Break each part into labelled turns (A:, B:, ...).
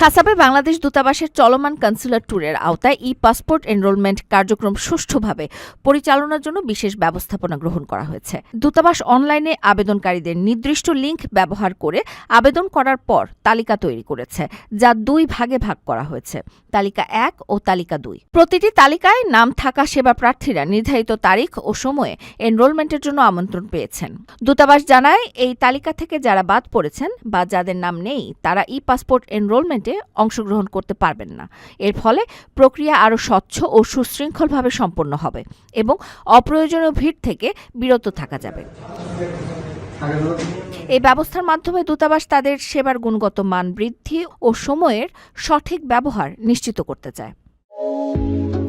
A: খাসাবে বাংলাদেশ দূতাবাসের চলমান কনসুলার ট্যুরের আওতায় ই পাসপোর্ট এনরোলমেন্ট কার্যক্রম সুষ্ঠুভাবে পরিচালনার জন্য বিশেষ ব্যবস্থাপনা গ্রহণ করা হয়েছে। দূতাবাস অনলাইনে আবেদনকারীদের নির্দিষ্ট লিঙ্ক ব্যবহার করে আবেদন করার পর তালিকা তৈরি করেছে, যা দুই ভাগে ভাগ করা হয়েছে, তালিকা এক ও তালিকা দুই। প্রতিটি তালিকায় নাম থাকা সেবা প্রার্থীরা নির্ধারিত তারিখ ও সময়ে এনরোলমেন্টের জন্য আমন্ত্রণ পেয়েছেন। দূতাবাস জানায়, এই তালিকা থেকে যারা বাদ পড়েছেন বা যাদের নাম নেই, তারা ই পাসপোর্ট এনরোলমেন্টে অংশগ্রহণ করতে পারবেন না। এর ফলে প্রক্রিয়া আরও স্বচ্ছ ও সুশৃঙ্খলভাবে সম্পন্ন হবে এবং অপ্রয়োজনীয় ভিড় থেকে বিরত থাকা যাবে। এই ব্যবস্থার মাধ্যমে দূতাবাস তাদের সেবার গুণগত মান বৃদ্ধি ও সময়ের সঠিক ব্যবহার নিশ্চিত করতে চায়।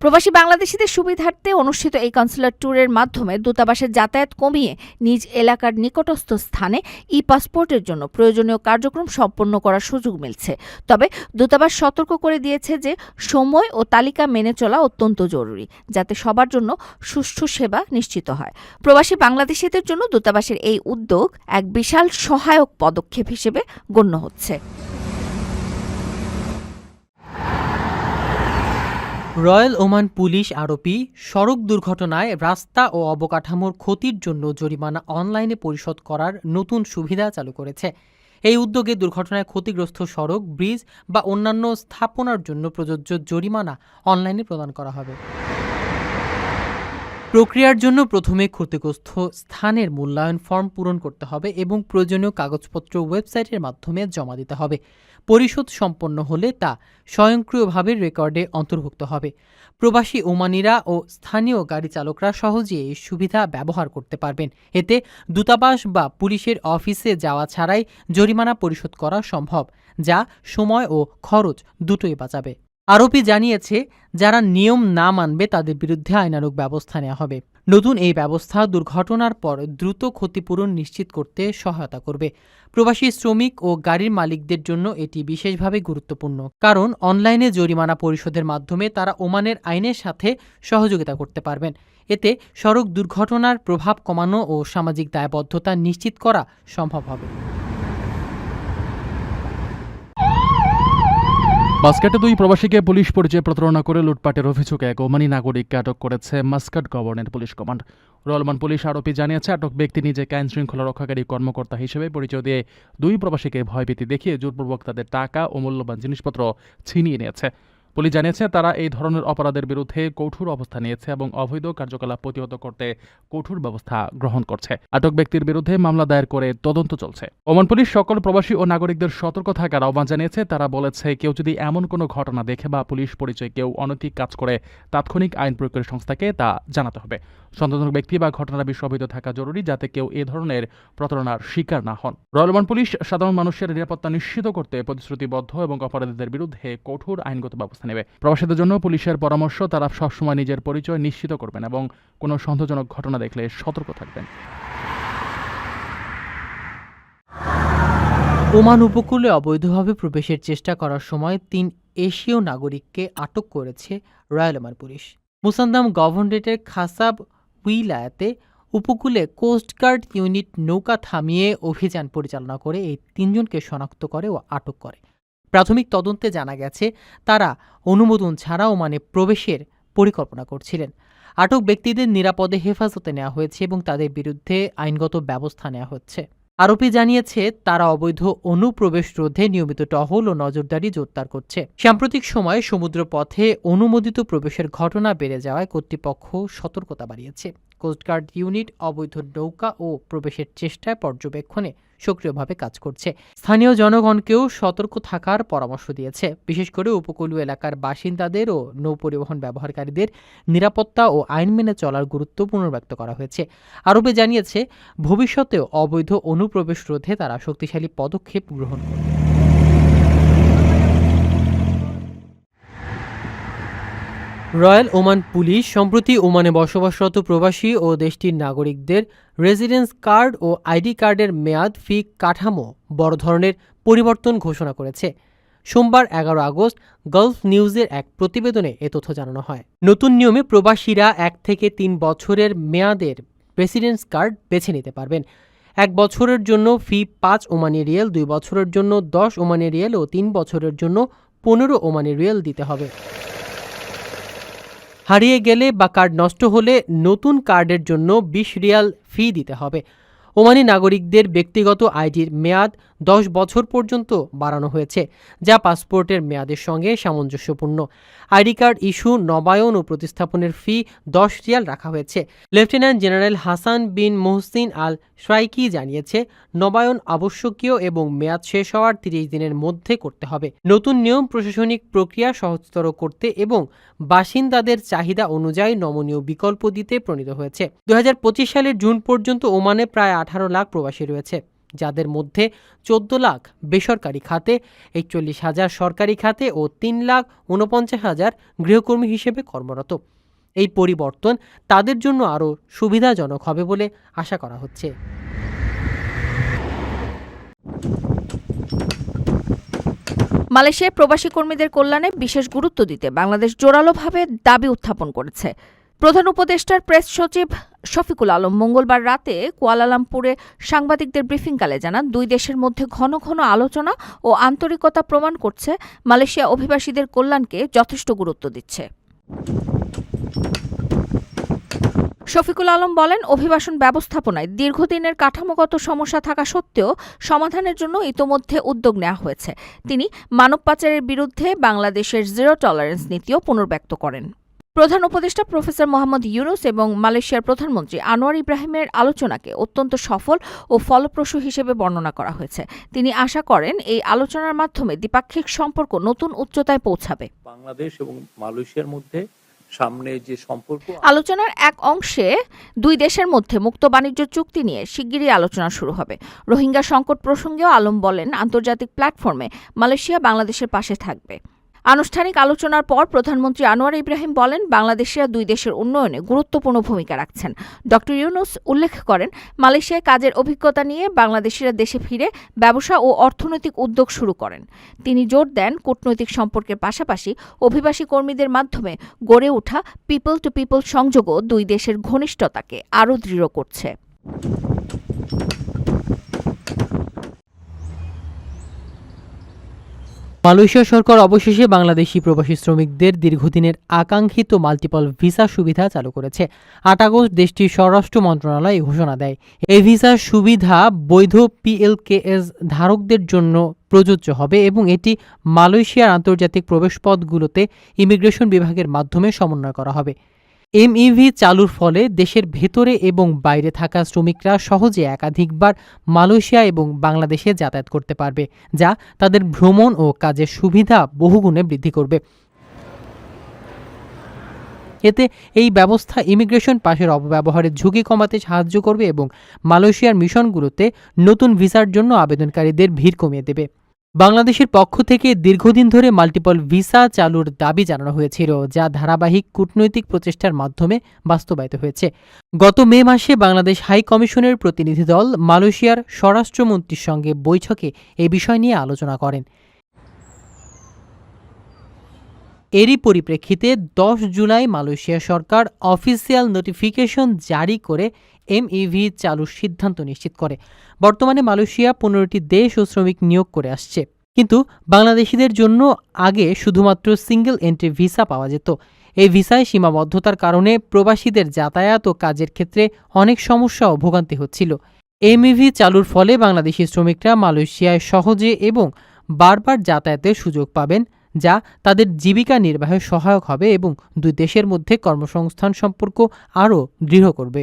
A: প্রবাসী বাংলাদেশিদের সুবিধার্থে অনুষ্ঠিত এই কনসুলার ট্যুরের মাধ্যমে দূতাবাসের যাতায়াত কমিয়ে নিজ এলাকার নিকটস্থ স্থানে ই পাসপোর্টের জন্য প্রয়োজনীয় কার্যক্রম সম্পন্ন করার সুযোগ মিলছে। তবে দূতাবাস সতর্ক করে দিয়েছে যে সময় ও তালিকা মেনে চলা অত্যন্ত জরুরি, যাতে সবার জন্য সুষ্ঠু সেবা নিশ্চিত হয়। প্রবাসী বাংলাদেশিদের জন্য দূতাবাসের এই উদ্যোগ এক বিশাল সহায়ক পদক্ষেপ হিসেবে গণ্য হচ্ছে।
B: রয়্যাল ওমান পুলিশ আরোপি সড়ক দুর্ঘটনায় রাস্তা ও অবকাঠামোর ক্ষতির জন্য জরিমানা অনলাইনে পরিশোধ করার নতুন সুবিধা চালু করেছে। এই উদ্যোগে দুর্ঘটনায় ক্ষতিগ্রস্ত সড়ক, ব্রিজ বা অন্যান্য স্থাপনার জন্য প্রযোজ্য জরিমানা অনলাইনে প্রদান করা হবে। প্রক্রিয়ার জন্য প্রথমে ক্ষতিগ্রস্ত স্থানের মূল্যায়ন ফর্ম পূরণ করতে হবে এবং প্রয়োজনীয় কাগজপত্র ওয়েবসাইটের মাধ্যমে জমা দিতে হবে। পরিশোধ সম্পন্ন হলে তা স্বয়ংক্রিয়ভাবে রেকর্ডে অন্তর্ভুক্ত হবে। প্রবাসী ওমানিরা ও স্থানীয় গাড়ি চালকরা সহজে এই সুবিধা ব্যবহার করতে পারবেন। এতে দূতাবাস বা পুলিশের অফিসে যাওয়া ছাড়াই জরিমানা পরিশোধ করা সম্ভব, যা সময় ও খরচ দুটোই বাঁচাবে। আরোপি জানিয়েছে, যারা নিয়ম না মানবে তাদের বিরুদ্ধে আইনানুগ ব্যবস্থা নেওয়া হবে। নতুন এই ব্যবস্থা দুর্ঘটনার পর দ্রুত ক্ষতিপূরণ নিশ্চিত করতে সহায়তা করবে। প্রবাসী শ্রমিক ও গাড়ির মালিকদের জন্য এটি বিশেষভাবে গুরুত্বপূর্ণ, কারণ অনলাইনে জরিমানা পরিশোধের মাধ্যমে তারা ওমানের আইনের সাথে সহযোগিতা করতে পারবেন। এতে সড়ক দুর্ঘটনার প্রভাব কমানো ও সামাজিক দায়বদ্ধতা নিশ্চিত করা সম্ভব হবে।
C: মাস্কাটে দুই প্রবাসীকে পুলিশ পরিচয়ে প্রতারণা করে লুটপাটের অভিযোগে এক ওমানি নাগরিককে আটক করেছে মাস্কাট গভর্নের পুলিশ কমান্ড। রলমান পুলিশ আরোপি জানিয়েছে, আটক ব্যক্তি নিজেকে আইন শৃঙ্খলা রক্ষাকারী কর্মকর্তা হিসেবে পরিচয় দিয়ে দুই প্রবাসীকে ভয়ভীতি দেখিয়ে জোরপূর্বক তাদের টাকা ও মূল্যবান জিনিসপত্র ছিনিয়ে নিয়েছে। পুলিশ জানিয়েছে, তারা এই ধরনের অপরাধের বিরুদ্ধে কঠোর অবস্থা নিয়েছে এবং অবৈধ কার্যকলাপ প্রতিহত করতে কঠোর ব্যবস্থা গ্রহণ করছে। আটক ব্যক্তির বিরুদ্ধে মামলা দায়ের করে তদন্ত চলছে। ওমান পুলিশ সকল প্রবাসী ও নাগরিকদের সতর্ক থাকার আহ্বান জানিয়েছে। তারা বলেছে, কেউ যদি এমন কোনো ঘটনা দেখে বা পুলিশ পরিচয় কেউ অনৈতিক কাজ করে তাৎক্ষণিক আইন প্রয়োগকারী সংস্থাকে, তা জানাতে হবে। সন্দেহজনক ব্যক্তি বা ঘটনার অবহিত থাকা জরুরি যাতে কেউ এ ধরনের প্রতারণার শিকার না হন। রয়্যাল ওমান পুলিশ সাধারণ মানুষের নিরাপত্তা নিশ্চিত করতে প্রতিশ্রুতিবদ্ধ এবং অপরাধীদের বিরুদ্ধে কঠোর আইনগত ব্যবস্থা নেবে। প্রবাসীদের জন্য পুলিশের পরামর্শ, তারা সবসময় নিজের পরিচয় নিশ্চিত করবেন এবং কোনো সন্দেহজনক ঘটনা দেখলে সতর্ক থাকবেন।
B: ওমান উপকূলে অবৈধভাবে প্রবেশের চেষ্টা করার সময় তিন এশীয় নাগরিককে আটক করেছে রয়্যাল ওমান পুলিশ। মুসান্দাম গভর্নরেটের খাসাব উইলায়াতে উপকূলে কোস্টগার্ড ইউনিট নৌকা থামিয়ে অভিযান পরিচালনা করে এই তিনজনকে শনাক্ত করে ও আটক করে। প্রাথমিক তদন্তে জানা গেছে, তারা অনুমোদন ছাড়া ওমানে প্রবেশের পরিকল্পনা করছিলেন। আটক ব্যক্তিদের নিরাপদে হেফাজতে নেওয়া হয়েছে এবং তাদের বিরুদ্ধে আইনগত ব্যবস্থা নেওয়া হচ্ছে। আরোপি জানিয়েছে, তারা অবৈধ অনুপ্রবেশ রোধে নিয়মিত টহল ও নজরদারি জোরদার করছে। সাম্প্রতিক সময়ে সমুদ্র পথে অনুমোদিত প্রবেশের ঘটনা বেড়ে যাওয়ায় কর্তৃপক্ষ সতর্কতা বাড়িয়েছে। কোস্টগার্ড ইউনিট অবৈধ নৌকা ও প্রবেশের চেষ্টায় পর্যবেক্ষণে সক্রিয়ভাবে কাজ করছে। স্থানীয় জনগণকেও সতর্ক থাকার পরামর্শ দিয়েছে। বিশেষ করে উপকূলীয় এলাকার বাসিন্দাদের ও নৌ পরিবহন ব্যবহারকারীদের নিরাপত্তা ও আইন মেনে চলার গুরুত্ব পুনর্ব্যক্ত করা হয়েছে। আরবে জানিয়েছে, ভবিষ্যতেও অবৈধ অনুপ্রবেশ রোধে তারা শক্তিশালী পদক্ষেপ গ্রহণ করবে। রয়্যাল ওমান পুলিশ, সম্প্রতি ওমানে বসবাসরত প্রবাসী ও দেশটির নাগরিকদের রেসিডেন্স কার্ড ও আইডি কার্ডের মেয়াদ, ফি, কাঠামো বড় ধরনের পরিবর্তন ঘোষণা করেছে। সোমবার এগারো আগস্ট গালফ নিউজের এক প্রতিবেদনে এ তথ্য জানানো হয়। নতুন নিয়মে প্রবাসীরা এক থেকে তিন বছরের মেয়াদের রেসিডেন্স কার্ড বেছে নিতে পারবেন। এক বছরের জন্য ফি পাঁচ ওমানি রিয়েল, দুই বছরের জন্য দশ ওমানি রিয়েল ও তিন বছরের জন্য পনেরো ওমানি রিয়েল দিতে হবে। হারিয়ে গেলে বা কার্ড নষ্ট হলে নতুন কার্ডের জন্য বিশ রিয়াল ফি দিতে হবে। ওমানি নাগরিকদের ব্যক্তিগত আইডির মেয়াদ দশ বছর পর্যন্ত বাড়ানো হয়েছে, যা পাসপোর্টের মেয়াদের সঙ্গে সামঞ্জস্যপূর্ণ। আইডি কার্ড ইস্যু, নবায়ন ও প্রতিস্থাপনের ফি দশ রিয়াল রাখা হয়েছে। Lieutenant general Hasan bin Mohsin al Shraiki জানিয়েছে, নবায়ন আবশ্যকীয় এবং মেয়াদ শেষ হওয়ার তিরিশ দিনের মধ্যে করতে হবে। নতুন নিয়ম প্রশাসনিক প্রক্রিয়া সহজতর করতে এবং বাসিন্দাদের চাহিদা অনুযায়ী নমনীয় বিকল্প দিতে প্রণীত হয়েছে। দু হাজার পঁচিশ সালের জুন পর্যন্ত ওমানে প্রায় আঠারো লাখ প্রবাসী রয়েছে। যাদের মধ্যে চোদ্দ লাখ বেসরকারি খাতে, একচল্লিশ হাজার সরকারি খাতে ও তিন লাখ উনপঞ্চাশ হাজার গৃহকর্মী হিসেবে কর্মরত। এই পরিবর্তন তাদের জন্য আরও সুবিধাজনক হবে বলে আশা করা হচ্ছে।
A: মালয়েশিয়ায় প্রবাসী কর্মীদের কল্যাণে বিশেষ গুরুত্ব দিতে বাংলাদেশ জোরালোভাবে দাবি উত্থাপন করেছে। প্রধান উপদেষ্টার প্রেস সচিব শফিকুল আলম মঙ্গলবার রাতে কুয়ালালামপুরে সাংবাদিকদের ব্রিফিংকালে জানান, দুই দেশের মধ্যে ঘন ঘন আলোচনা ও আন্তরিকতা প্রমাণ করছে মালয়েশিয়া অভিবাসীদের কল্যাণকে যথেষ্ট গুরুত্ব দিচ্ছে। শফিকুল আলম বলেন, অভিবাসন ব্যবস্থাপনায় দীর্ঘদিনের কাঠামোগত সমস্যা থাকা সত্ত্বেও সমাধানের জন্য ইতোমধ্যে উদ্যোগ নেওয়া হয়েছে। তিনি মানব পাচারের বিরুদ্ধে বাংলাদেশের জিরো টলারেন্স নীতিও পুনর্ব্যক্ত করেন। প্রধান উপদেষ্টা প্রফেসর মোহাম্মদ ইউনুস এবং মালয়েশিয়ার প্রধানমন্ত্রী আনোয়ার ইব্রাহিমের আলোচনাকে অত্যন্ত সফল ও ফলপ্রসূ হিসেবে বর্ণনা করা হয়েছে। তিনি আশা করেন এই আলোচনার মাধ্যমে দ্বিপাক্ষিক সম্পর্ক নতুন উচ্চতায় পৌঁছাবে।
D: বাংলাদেশ এবং মালয়েশিয়ার মধ্যে সামনে যে সম্পর্ক
A: আলোচনার এক অংশে দুই দেশের মধ্যে মুক্ত বাণিজ্য চুক্তি নিয়ে শিগগিরই আলোচনা শুরু হবে। রোহিঙ্গা সংকট প্রসঙ্গেও আলম বলেন আন্তর্জাতিক প্ল্যাটফর্মে মালয়েশিয়া বাংলাদেশের পাশে থাকবে। আনুষ্ঠানিক আলোচনার পর প্রধানমন্ত্রী আনোয়ার ইব্রাহিম বলেন বাংলাদেশিরা দুই দেশের উন্নয়নে গুরুত্বপূর্ণ ভূমিকা রাখছেন। ড ইউনুস উল্লেখ করেন, মালয়েশিয়ায় কাজের অভিজ্ঞতা নিয়ে বাংলাদেশিরা দেশে ফিরে ব্যবসা ও অর্থনৈতিক উদ্যোগ শুরু করেন। তিনি জোর দেন কূটনৈতিক সম্পর্কের পাশাপাশি অভিবাসী কর্মীদের মাধ্যমে গড়ে ওঠা পিপল টু পিপল সংযোগও দুই দেশের ঘনিষ্ঠতাকে আরও দৃঢ় করছে।
B: মালয়েশিয়া সরকার অবশেষে বাংলাদেশি প্রবাসী শ্রমিকদের দীর্ঘদিনের আকাঙ্ক্ষিত মাল্টিপল ভিসা সুবিধা চালু করেছে। আট আগস্ট দেশটির স্বরাষ্ট্র মন্ত্রণালয় এই ঘোষণা দেয়। এই ভিসা সুবিধা বৈধ পিএলকেএস ধারকদের জন্য প্রযোজ্য হবে এবং এটি মালয়েশিয়ার আন্তর্জাতিক প্রবেশপথগুলোতে ইমিগ্রেশন বিভাগের মাধ্যমে সমন্বয় করা হবে। এমইভি চালুর ফলে দেশের ভেতরে এবং বাইরে থাকা শ্রমিকরা সহজে একাধিকবার মালয়েশিয়া এবং বাংলাদেশে যাতায়াত করতে পারবে, যা তাদের ভ্রমণ ও কাজের সুবিধা বহুগুণে বৃদ্ধি করবে। এতে এই ব্যবস্থা ইমিগ্রেশন পাশের অপব্যবহারের ঝুঁকি কমাতে সাহায্য করবে এবং মালয়েশিয়ার মিশনগুলোতে নতুন ভিসার জন্য আবেদনকারীদের ভিড় কমিয়ে দেবে। বাংলাদেশের পক্ষ থেকে দীর্ঘদিন ধরে মাল্টিপল ভিসা চালুর দাবি জানানো হয়েছিল, যা ধারাবাহিক কূটনৈতিক প্রচেষ্টার মাধ্যমে বাস্তবায়িত হয়েছে। গত মে মাসে বাংলাদেশ হাই কমিশনের প্রতিনিধি দল মালয়েশিয়ার স্বরাষ্ট্রমন্ত্রীর সঙ্গে বৈঠকে এ বিষয় নিয়ে আলোচনা করেন। এরই পরিপ্রেক্ষিতে দশ জুলাই মালয়েশিয়া সরকার অফিসিয়াল নোটিফিকেশন জারি করে এমইভি চালুর সিদ্ধান্ত নিশ্চিত করে। বর্তমানে মালয়েশিয়া পনেরোটি দেশ ও শ্রমিক নিয়োগ করে আসছে। কিন্তু বাংলাদেশিদের জন্য আগে শুধুমাত্র সিঙ্গেল এন্ট্রি ভিসা পাওয়া যেত। এই ভিসায় সীমাবদ্ধতার কারণে প্রবাসীদের যাতায়াত ও কাজের ক্ষেত্রে অনেক সমস্যা ও ভোগান্তি হচ্ছিল। এমইভি চালুর ফলে বাংলাদেশি শ্রমিকরা মালয়েশিয়ায় সহজে এবং বারবার যাতায়াতের সুযোগ পাবেন, যা তাদের জীবিকা নির্বাহে সহায়ক হবে এবং দুই দেশের মধ্যে কর্মসংস্থান সম্পর্ক আরও দৃঢ় করবে।